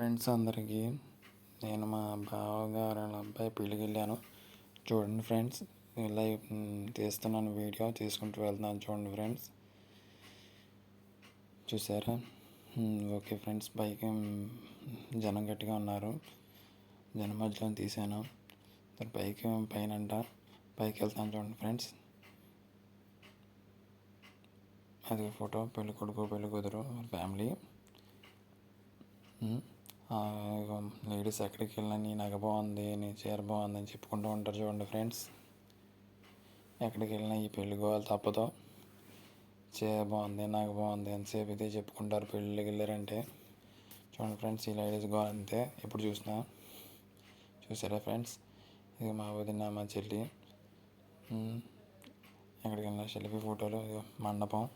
Friends అందరికీ నేను మా బావగారు వాళ్ళ అబ్బాయి పెళ్ళికి వెళ్ళాను చూడండి ఫ్రెండ్స్ లైవ్ తీస్తున్నాను వీడియో తీసుకుంటూ వెళ్తున్నాను చూడండి ఫ్రెండ్స్ చూసారా? ఓకే ఫ్రెండ్స్ పైకి జనం గట్టిగా ఉన్నారు. జనం మధ్యలో తీసాను పైకి పైన అంట పైకి వెళ్తాను చూడండి ఫ్రెండ్స్ అది ఫోటో పెళ్ళి కొడుకు పెళ్ళి కూతురు ఫ్యామిలీ లేడీస్ ఎక్కడికి వెళ్ళినా నీ నగ బాగుంది నీ చీర బాగుంది అని చెప్పుకుంటూ ఉంటారు చూడండి ఫ్రెండ్స్. ఎక్కడికి వెళ్ళినా ఈ పెళ్ళి గోవాలి తప్పదు. చీర బాగుంది నగ బాగుంది ఎంతసేపు ఇదే చెప్పుకుంటారు పెళ్ళికి వెళ్ళారంటే. చూడండి ఫ్రెండ్స్ ఈ లేడీస్ గోల్ అంతే. ఎప్పుడు చూసినా చూసారా ఫ్రెండ్స్? ఇది మా వదిన మా చెల్లి. ఎక్కడికి వెళ్ళినా సెల్ఫీ ఫోటోలు మండపం.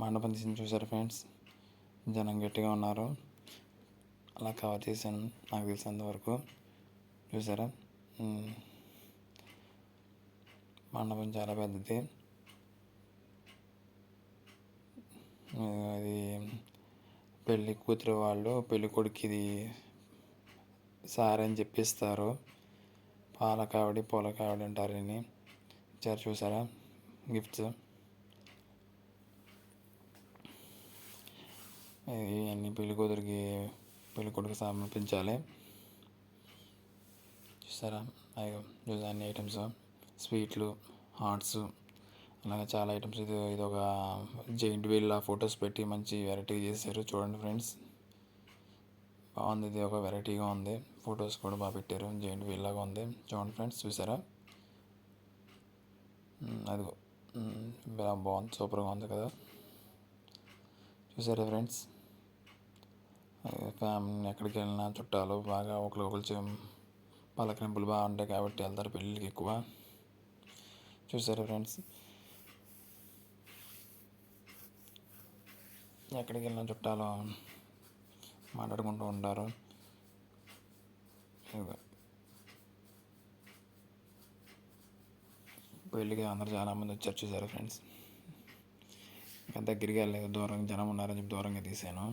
మండపం తీసి చూసారా ఫ్రెండ్స్? జనం గట్టిగా ఉన్నారు. అలా కవర్ చేశాను నాకు తెలిసినంత వరకు చూసారా? మండపం చాలా పెద్దది. అది పెళ్ళి కూతురు వాళ్ళు పెళ్ళి కొడుకు ఇది సార్ అని చెప్పిస్తారు. పాల కావిడి పూల కావిడి అంటారని ఇచ్చారు చూసారా? గిఫ్ట్స్. ఇవన్నీ పెళ్ళి కూతురికి పెళ్ళి కొడుకు సమర్పించాలి. చూసారా చూసారా అన్ని ఐటమ్స్ స్వీట్లు హాట్స్ అలాగే చాలా ఐటమ్స్ ఇది ఇది ఒక జైంట్ వీల్ ఫొటోస్ పెట్టి మంచి వెరైటీ చేశారు. చూడండి ఫ్రెండ్స్ బాగుంది ఇది ఒక వెరైటీగా ఉంది. ఫొటోస్ కూడా బాగా పెట్టారు. జైంట్ వీల్ లాగా ఉంది. చూడండి ఫ్రెండ్స్ చూసారా? అదిగో. బాగుంది. సూపర్గా ఉంది కదా. చూసారా ఫ్రెండ్స్ ఫ్యామిలీ ఎక్కడికి వెళ్ళినా చుట్టాలు బాగా ఒకరికొకరు పలకరింపులు బాగుంటాయి కాబట్టి వెళ్తారు పెళ్ళికి ఎక్కువ. చూసారా ఫ్రెండ్స్? ఎక్కడికి వెళ్ళిన చుట్టాలు మాట్లాడుకుంటూ ఉంటారు. పెళ్ళికి అందరూ చాలామంది వచ్చారు చూసారు ఫ్రెండ్స్? ఇంకా దగ్గరికి వెళ్ళలేదు. దూరంగా జనం ఉన్నారని చెప్పి దూరంగా తీసాను.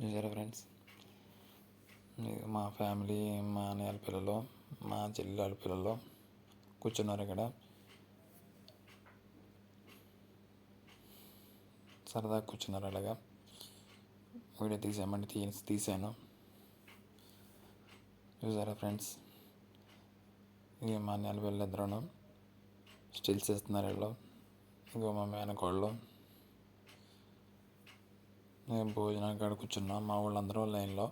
చూసారా ఫ్రెండ్స్? మా ఫ్యామిలీ మా అన్నయ్య పిల్లలు మా చెల్లెల పిల్లలు కూర్చున్నారు ఇక్కడ. సరదాగా కూర్చున్నారు అలాగా. వీడియో తీసామంటే తీ తీసాను. చూసారా ఫ్రెండ్స్? ఇక మా అన్నయ్య పిల్లలు స్టిల్స్ ఇస్తున్నారు వీళ్ళు. ఇంకో మా మేనకోళ్ళు నేను భోజనానికి కాడ కూర్చున్నా మా వాళ్ళందరూ లైన్లో.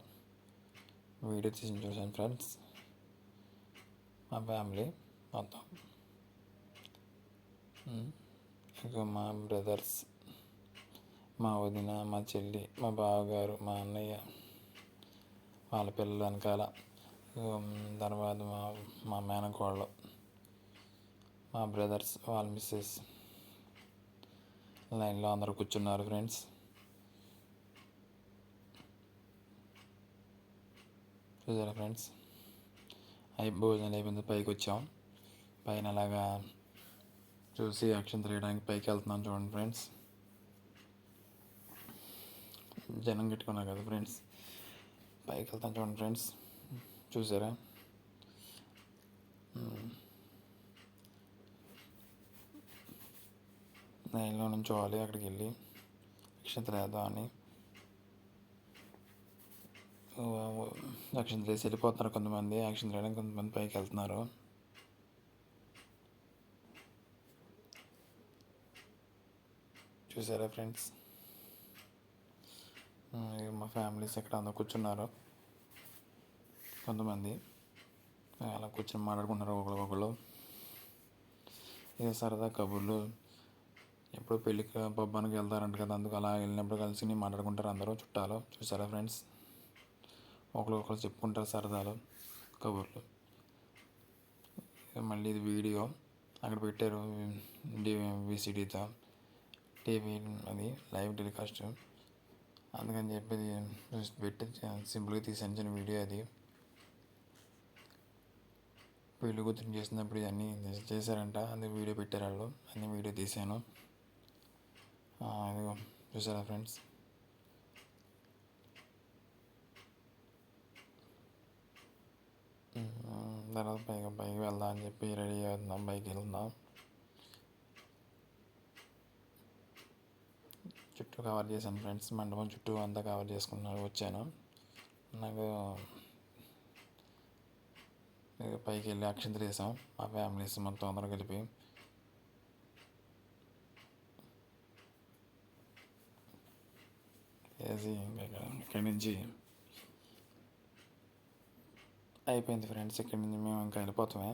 వీడియో తీసి చూసాను ఫ్రెండ్స్. మా ఫ్యామిలీ మొత్తం. ఇంకా మా బ్రదర్స్ మా వదిన మా చెల్లి మా బావగారు మా అన్నయ్య వాళ్ళ పిల్లలు వెనకాల. తర్వాత మా మా మేనకోళ్ళు మా బ్రదర్స్ వాళ్ళ మిస్సెస్. లైన్లో అందరూ కూర్చున్నారు ఫ్రెండ్స్. చూసారా ఫ్రెండ్స్? అయి భోజనం అయిపోయింది పైకి వచ్చాం. పైన అలాగా చూసి యాక్షన్ తిరగడానికి పైకి వెళ్తున్నాం చూడండి ఫ్రెండ్స్. జనం కట్టుకున్నారు కదా ఫ్రెండ్స్. పైకి వెళ్తాం చూడండి ఫ్రెండ్స్. చూసారా? లైన్లో నుంచోవాలి అక్కడికి వెళ్ళి నక్షత్ర అని యాక్షన్ చేసి వెళ్ళిపోతున్నారు కొంతమంది యాక్షన్ చేయడానికి కొంతమంది పైకి వెళ్తున్నారు. చూసారా ఫ్రెండ్స్? మా ఫ్యామిలీస్ ఇక్కడ అందరూ కూర్చున్నారు? కొంతమంది అలా కూర్చొని మాట్లాడుకుంటున్నారు ఒకళ్ళు ఒకళ్ళు ఇక సరదా కబుర్లు. ఎప్పుడు పెళ్ళికి పబ్బానికి వెళ్తారంట కదా అందుకు అలా వెళ్ళినప్పుడు కలిసి మాట్లాడుకుంటారు అందరూ చుట్టాలు. చూసారా ఫ్రెండ్స్? ఒకరు ఒకరు చెప్పుకుంటారు సరదాలు కబుర్లు. మళ్ళీ ఇది వీడియో. అక్కడ పెట్టారు విసిడితో టీవీ అది లైవ్ టెలికాస్ట్. అందుకని చెప్పి పెట్టి సింపుల్గా తీసిన వీడియో అది. పెళ్ళి కూతురు చేసినప్పుడు ఇవన్నీ చేశారంట అందుకు వీడియో పెట్టారు వాళ్ళు. అన్ని వీడియో తీశాను. ఇదిగో చూసారా ఫ్రెండ్స్? తర్వాత పైకి పైకి వెళ్దాం అని చెప్పి రెడీ అవుతున్నాం బైక్ వెళ్దాం చుట్టూ కవర్ చేశాను ఫ్రెండ్స్ మండపం చుట్టూ అంతా కవర్ చేసుకున్నా వచ్చాను. నాకు పైకి వెళ్ళి అక్షంతలు వేసాం మా ఫ్యామిలీస్ మొత్తం అందరూ కలిపి. వేసి ఇక్కడ- ఇక్కడి నుంచి అయిపోయింది ఫ్రెండ్స్ ఇక్కడి నుంచి మేము ఇంకా వెళ్ళిపోతామే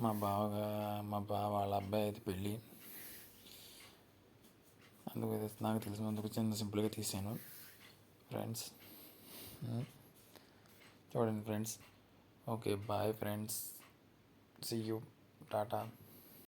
మా బావగా మా బావ వాళ్ళ అబ్బాయి అయితే పెళ్ళి అందుకు నాకు తెలిసినందుకు చిన్న సింపుల్గా తీసాను ఫ్రెండ్స్ చూడండి friends okay bye friends see you Tata